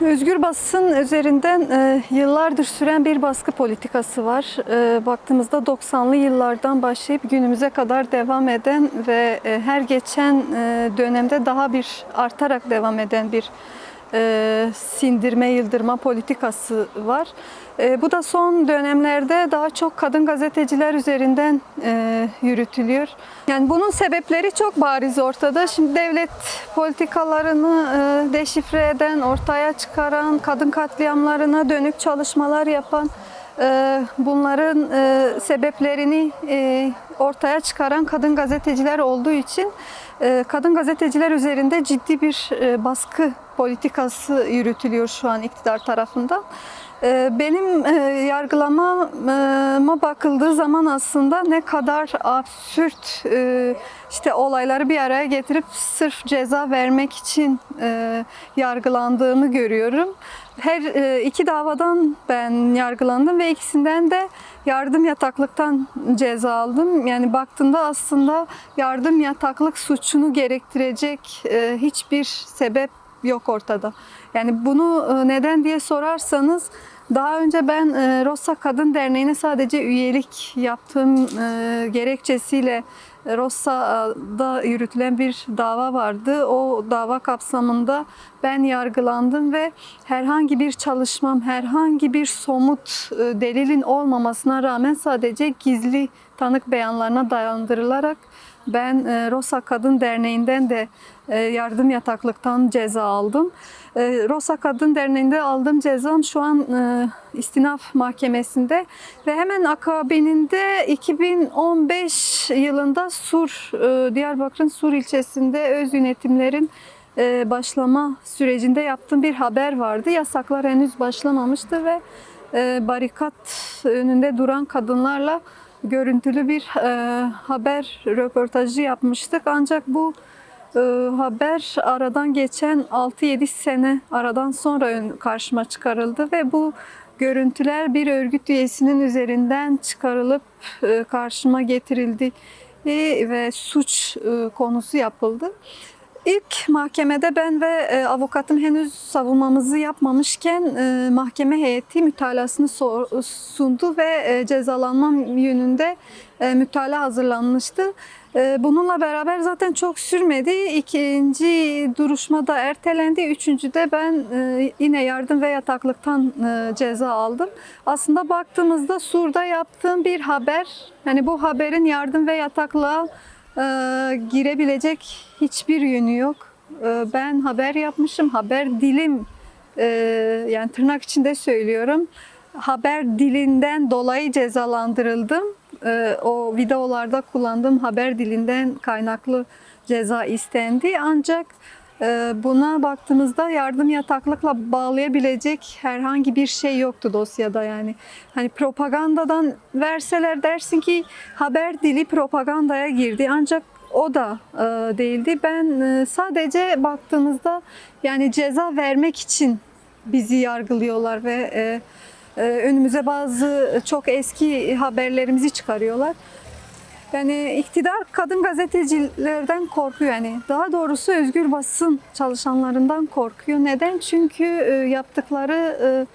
Özgür basın üzerinden e, yıllardır süren bir baskı politikası var. E, baktığımızda 90'lı yıllardan başlayıp günümüze kadar devam eden ve e, her geçen e, dönemde daha bir artarak devam eden bir e, sindirme, yıldırma politikası var. E, bu da son dönemlerde daha çok kadın gazeteciler üzerinden e, yürütülüyor. Yani bunun sebepleri çok bariz ortada. Şimdi devlet politikalarını e, deşifre eden, ortaya çıkaran, kadın katliamlarına dönük çalışmalar yapan, bunların e, sebeplerini e, ortaya çıkaran kadın gazeteciler olduğu için e, kadın gazeteciler üzerinde ciddi bir baskı politikası yürütülüyor şu an iktidar tarafından. E, Benim yargılamama bakıldığı zaman aslında ne kadar absürt işte olayları bir araya getirip sırf ceza vermek için yargılandığımı görüyorum. Her e, iki davadan ben yargılandım ve ikisinden de yardım yataklıktan ceza aldım. Yani baktığında aslında yardım yataklık suçunu gerektirecek e, hiçbir sebep yok ortada. Yani bunu e, neden diye sorarsanız daha önce ben Rosa Kadın Derneği'ne sadece üyelik yaptığım gerekçesiyle Rossa'da yürütülen bir dava vardı. O dava kapsamında ben yargılandım ve herhangi bir çalışmam, herhangi bir somut e, delilin olmamasına rağmen sadece gizli tanık beyanlarına dayandırılarak ben e, Rosa Kadın Derneği'nden de e, yardım yataklıktan ceza aldım. E, Rosa Kadın Derneği'nde aldığım cezam şu an istinaf mahkemesinde ve hemen akabininde 2015 yılında Sur, Diyarbakır'ın Sur ilçesinde öz yönetimlerin başlama sürecinde yaptığım bir haber vardı. Yasaklar henüz başlamamıştı ve barikat önünde duran kadınlarla görüntülü bir e, haber röportajı yapmıştık. Ancak bu e, haber aradan geçen 6-7 sene aradan sonra karşıma çıkarıldı ve bu görüntüler bir örgüt üyesinin üzerinden çıkarılıp e, karşıma getirildi ve suç konusu yapıldı. İlk mahkemede ben ve e, avukatım henüz savunmamızı yapmamışken e, mahkeme heyeti mütalasını sundu ve e, cezalanmam yönünde mütala hazırlanmıştı. Bununla beraber zaten çok sürmedi. İkinci duruşma da ertelendi. Üçüncüde ben yine yardım ve yataklıktan ceza aldım. Aslında baktığımızda Sur'da yaptığım bir haber, hani bu haberin yardım ve yataklığa girebilecek hiçbir yönü yok. E, ben haber yapmışım, haber dilim e, yani tırnak içinde söylüyorum. Haber dilinden dolayı cezalandırıldım. E, o videolarda kullandığım haber dilinden kaynaklı ceza istendi. Ancak buna baktığımızda yardım yataklıkla bağlayabilecek herhangi bir şey yoktu dosyada yani. Hani propagandadan verseler dersin ki haber dili propagandaya girdi ancak o da e, değildi. Ben e, sadece baktığımızda yani ceza vermek için bizi yargılıyorlar ve e, önümüze bazı çok eski haberlerimizi çıkarıyorlar. Yani iktidar kadın gazetecilerden korkuyor yani. Daha doğrusu özgür basın çalışanlarından korkuyor. Neden? Çünkü e, yaptıkları e,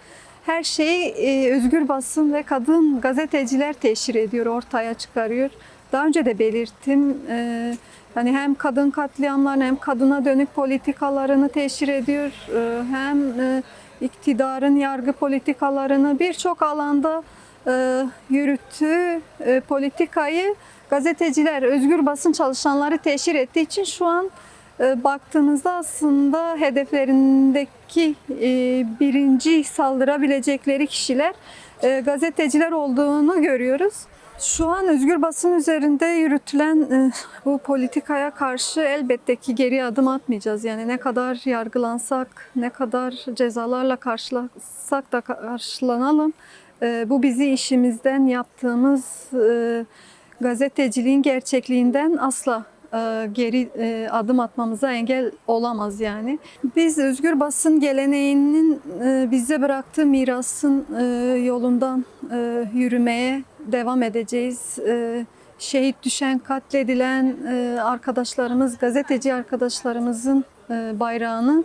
her şeyi e, özgür basın ve kadın gazeteciler teşhir ediyor, ortaya çıkarıyor. Daha önce de belirttim. Hani hem kadın katliamlarını hem kadına dönük politikalarını teşhir ediyor. Hem iktidarın yargı politikalarını birçok alanda yürüttüğü e, politikayı gazeteciler, özgür basın çalışanları teşhir ettiği için şu an e, baktığınızda aslında hedeflerindeki e, birinci saldırabilecekleri kişiler e, gazeteciler olduğunu görüyoruz. Şu an özgür basın üzerinde yürütülen e, bu politikaya karşı elbette ki geri adım atmayacağız. Yani ne kadar yargılansak, ne kadar cezalarla karşılasak da karşılanalım. E, bu bizi işimizden yaptığımız e, gazeteciliğin gerçekliğinden asla e, geri e, adım atmamıza engel olamaz yani. Biz özgür basın geleneğinin bize bıraktığı mirasın yolundan yürümeye devam edeceğiz. Şehit düşen, katledilen arkadaşlarımız, gazeteci arkadaşlarımızın bayrağını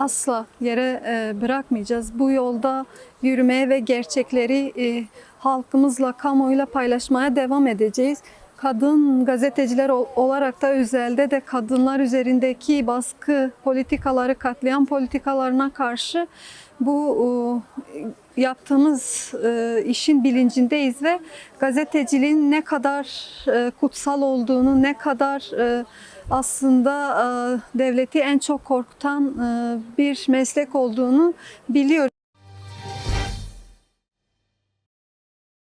asla yere e, bırakmayacağız. Bu yolda yürümeye ve gerçekleri e, halkımızla, kamuoyuyla paylaşmaya devam edeceğiz. Kadın gazeteciler ol- olarak da özelde de kadınlar üzerindeki baskı politikaları, katliam politikalarına karşı bu yaptığımız e, işin bilincindeyiz ve gazeteciliğin ne kadar e, kutsal olduğunu, ne kadar e, aslında devleti en çok korkutan bir meslek olduğunu biliyoruz.